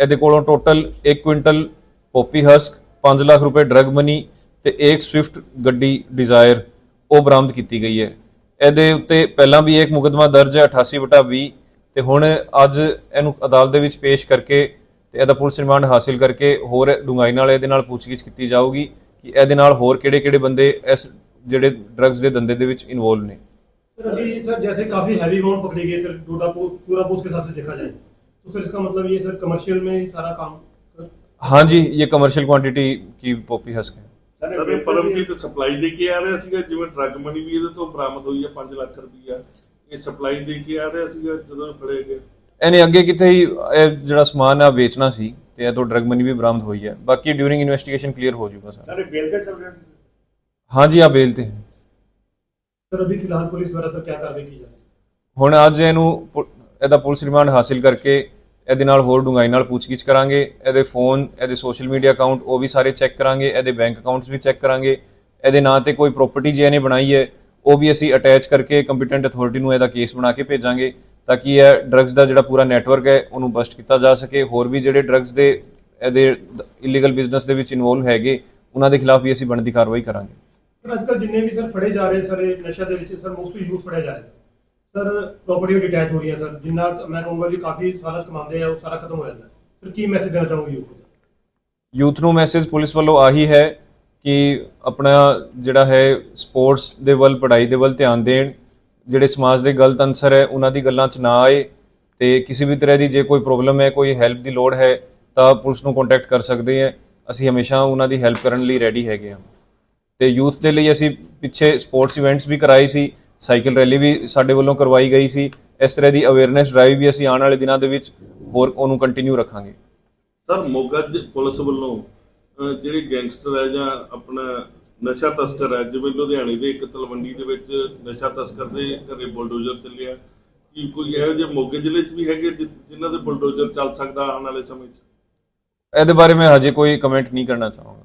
ਇਹਦੇ ਕੋਲੋਂ total 1 quintal poppy husk 5 lakh ਰੁਪਏ ਡਰਗ ਮਨੀ ਤੇ ਇੱਕ ਸਵਿਫਟ ਗੱਡੀ ਡਿਜ਼ਾਇਰ ਉਹ ਬਰਾਮਦ ਕੀਤੀ ਗਈ ਹੈ। ਇਹਦੇ ਉੱਤੇ ਪਹਿਲਾਂ ਵੀ ਇੱਕ ਮੁਕਦਮਾ ਦਰਜ ਹੈ 88/20 ਤੇ ਹੁਣ ਅੱਜ ਇਹਨੂੰ ਅਦਾਲਤ ਦੇ ਵਿੱਚ ਪੇਸ਼ ਕਰਕੇ ਤੇ ਇਹਦਾ ਪੁਲਿਸ ਰਿਮਾਂਡ ਹਾਸਲ ਕਰਕੇ ਹੋਰ ਡੂੰਘਾਈ ਨਾਲ ਇਹਦੇ ਨਾਲ ਪੁੱਛਗਿੱਛ ਕੀਤੀ ਜਾਊਗੀ ਕਿ ਇਹਦੇ ਨਾਲ ਹੋਰ ਕਿਹੜੇ-ਕਿਹੜੇ ਬੰਦੇ ਇਸ ਜਿਹੜੇ ਡਰੱਗਸ ਦੇ ਦੰਦੇ ਦੇ ਵਿੱਚ ਇਨਵੋਲਵ ਨੇ। ਸਰ, ਅਸੀਂ ਸਰ, ਜੈਸੇ ਕਾਫੀ ਹੈਵੀ ਅਮਾਉਂਟ ਪਕੜੀ ਗਈ ਸਰ ਪੂਰਾ ਪੂਰਾ ਪੂਸ ਕੇ ਹਿਸਾਬ ਸੇ ਦੇਖਾ ਜਾਏ। तो सर इसका मतलब ये सर कमर्शियल में ही सारा काम हाँ जी ये कमर्शियल क्वांटिटी की पॉपी हस्क है ਸਰ ਇਹ ਪਰਮਜੀਤ ਸਪਲਾਈ ਦੇ ਕੇ ਆ ਰਿਹਾ ਸੀਗਾ ਜਿਵੇਂ ਡਰੱਗ ਮਨੀ ਵੀ ਇਹਦੇ ਤੋਂ ਬਰਾਮਦ ਹੋਈ ਹੈ 5 ਲੱਖ ਰੁਪਈਆ ਇਹ ਸਪਲਾਈ ਦੇ ਕੇ ਆ ਰਿਹਾ ਸੀਗਾ ਜਦੋਂ ਇਹ ਫੜੇ ਗਏ ਇਹਨੇ ਅੱਗੇ ਕਿਤੇ ਹੀ ਇਹ ਜਿਹੜਾ ਸਮਾਨ ਆ ਵੇਚਣਾ ਸੀ ਤੇ ਇਹ ਤੋਂ ਡਰਗ ਮਨੀ ਵੀ ਬਰਾਮਦ ਹੋਈ ਹੈ ਬਾਕੀ ਡਿਊਰਿੰਗ ਇਨਵੈਸਟੀਗੇਸ਼ਨ ਕਲੀਅਰ ਹੋ ਜਾਊਗਾ ਸਰ ਸਾਰੇ ਬੇਲ ਤੇ ਚੱਲ ਰਿਹਾ ਸੀ हाँ जी आप बेल ते हैं सर अभी फिलहाल पुलिस द्वारा सर क्या कार्रवाई की जा रही है ਹੁਣ ਅੱਜ ਇਹਨੂੰ ਪੁ- ਇਹਦਾ ਪੁਲਿਸ ਰਿਮਾਂਡ ਹਾਸਿਲ ਕਰਕੇ ਇਹਦੇ ਨਾਲ ਹੋਰ ਡੂੰਘਾਈ ਨਾਲ ਪੁੱਛਗਿੱਛ ਕਰਾਂਗੇ। ਇਹਦੇ ਫੋਨ, ਇਹਦੇ ਸੋਸ਼ਲ ਮੀਡੀਆ ਅਕਾਊਂਟ ਉਹ ਵੀ ਸਾਰੇ ਚੈੱਕ ਕਰਾਂਗੇ। ਇਹਦੇ ਬੈਂਕ ਅਕਾਊਂਟਸ ਵੀ ਚੈੱਕ ਕਰਾਂਗੇ। ਇਹਦੇ ਨਾਂ ਤੇ ਕੋਈ ਪ੍ਰਾਪਰਟੀ ਜੇ ਇਹਨੇ ਬਣਾਈ ਹੈ, ਉਹ ਵੀ ਅਸੀਂ ਅਟੈਚ ਕਰਕੇ ਕੰਪੀਟੈਂਟ ਅਥਾਰਟੀ ਨੂੰ ਇਹਦਾ ਕੇਸ ਬਣਾ ਕੇ ਭੇਜਾਂਗੇ ਤਾਂ ਕਿ ਇਹ ਡਰੱਗਸ ਦਾ ਜਿਹੜਾ ਪੂਰਾ ਨੈਟਵਰਕ ਹੈ, ਉਹਨੂੰ ਬਸਟ ਕੀਤਾ ਜਾ ਸਕੇ। ਹੋਰ ਵੀ ਜਿਹੜੇ ਡਰੱਗਸ ਦੇ ਇਹਦੇ ਇਲੀਗਲ ਬਿਜ਼ਨਸ ਦੇ ਵਿੱਚ ਇਨਵੋਲਵ ਹੈਗੇ, ਉਹਨਾਂ ਦੇ ਖਿਲਾਫ ਵੀ ਅਸੀਂ ਬਣਦੀ ਕਾਰਵਾਈ ਕਰਾਂਗੇ। ਸਰ, ਅੱਜ ਜਿੰਨੇ ਵੀ ਸਰ ਫੜੇ ਜਾ ਰਹੇ ਸਰ ਨਸ਼ਾ ਦੇ ਵਿੱਚ ਸਰ ਮੋਸਟਲੀ ਯੂਥ ਫੜਿਆ ਜਾ ਰਿਹਾ ਸਰ ਪ੍ਰਾਪਰਟੀ ਡਿਟੈਚ ਹੋ ਰਹੀ ਹੈ ਸਰ। ਜਿੰਨਾ ਮੈਂ ਕਹੂੰਗਾ ਵੀ ਕਾਫੀ ਸਾਰਾ ਕਮਾਉਂਦੇ ਆ, ਉਹ ਸਾਰਾ ਖਤਮ ਹੋ ਜਾਂਦਾ ਸਰ, ਕੀ ਮੈਸੇਜ ਦੇਣਾ ਚਾਹੋਗੇ ਯੂਥ ਨੂੰ? ਯੂਥ ਨੂੰ ਮੈਸੇਜ ਪੁਲਿਸ ਵੱਲੋਂ ਆਹੀ ਹੈ ਕਿ ਆਪਣਾ ਜਿਹੜਾ ਹੈ ਸਪੋਰਟਸ ਦੇ ਵੱਲ, ਪੜ੍ਹਾਈ ਦੇ ਵੱਲ ਧਿਆਨ ਦੇਣ। ਜਿਹੜੇ ਸਮਾਜ ਦੇ ਗਲਤ ਅਨਸਰ ਹੈ, ਉਹਨਾਂ ਦੀ ਗੱਲਾਂ 'ਚ ਨਾ ਆਏ ਤੇ ਕਿਸੇ ਵੀ ਤਰ੍ਹਾਂ ਦੀ ਜੇ ਕੋਈ ਪ੍ਰੋਬਲਮ ਹੈ, ਕੋਈ ਹੈਲਪ ਦੀ ਲੋੜ ਹੈ, ਤਾਂ ਪੁਲਿਸ ਨੂੰ ਕੰਟੈਕਟ ਕਰ ਸਕਦੇ ਹੈ। ਅਸੀਂ ਹਮੇਸ਼ਾ ਉਹਨਾਂ ਦੀ ਹੈਲਪ ਕਰਨ ਲਈ ਰੈਡੀ ਹੈਗੇ ਹਾਂ। ਤੇ ਯੂਥ ਦੇ ਲਈ ਅਸੀਂ ਪਿੱਛੇ ਸਪੋਰਟਸ ਇਵੈਂਟਸ ਵੀ ਕਰਾਏ ਸੀ। ਸਾਈਕਲ ਰੈਲੀ ਵੀ ਸਾਡੇ ਵੱਲੋਂ ਕਰਵਾਈ ਗਈ ਸੀ। ਇਸ ਤਰ੍ਹਾਂ ਦੀ ਅਵੇਅਰਨੈਸ ਡਰਾਈਵ ਵੀ ਅਸੀਂ ਆਉਣ ਵਾਲੇ ਦਿਨਾਂ ਦੇ ਵਿੱਚ ਹੋਰ ਉਹਨੂੰ ਕੰਟੀਨਿਊ ਰੱਖਾਂਗੇ। ਸਰ ਮੋਗਾ ਪੁਲਿਸ ਵੱਲੋਂ ਜਿਹੜੇ ਗੈਂਗਸਟਰ ਹੈ ਜਾਂ ਆਪਣਾ ਨਸ਼ਾ ਤਸਕਰ ਹੈ ਜਿਵੇਂ ਲੁਧਿਆਣੇ ਦੇ ਇੱਕ ਤਲਵੰਡੀ ਦੇ ਵਿੱਚ ਨਸ਼ਾ ਤਸਕਰ ਦੇ ਘਰੇ ਬੁਲਡੋਜ਼ਰ ਚੱਲਿਆ। ਕੀ ਕੋਈ ਇਹੋ ਜਿਹੇ ਮੋਗੇ ਜ਼ਿਲ੍ਹੇ 'ਚ ਵੀ ਹੈਗੇ ਜਿਨ੍ਹਾਂ ਦੇ ਬੁਲਡੋਜ਼ਰ ਚੱਲ ਸਕਦਾ ਆਉਣ ਵਾਲੇ ਸਮੇਂ 'ਚ? ਇਹਦੇ ਬਾਰੇ ਮੈਂ ਹਜੇ ਕੋਈ ਕਮੈਂਟ ਨਹੀਂ ਕਰਨਾ ਚਾਹਾਂਗਾ।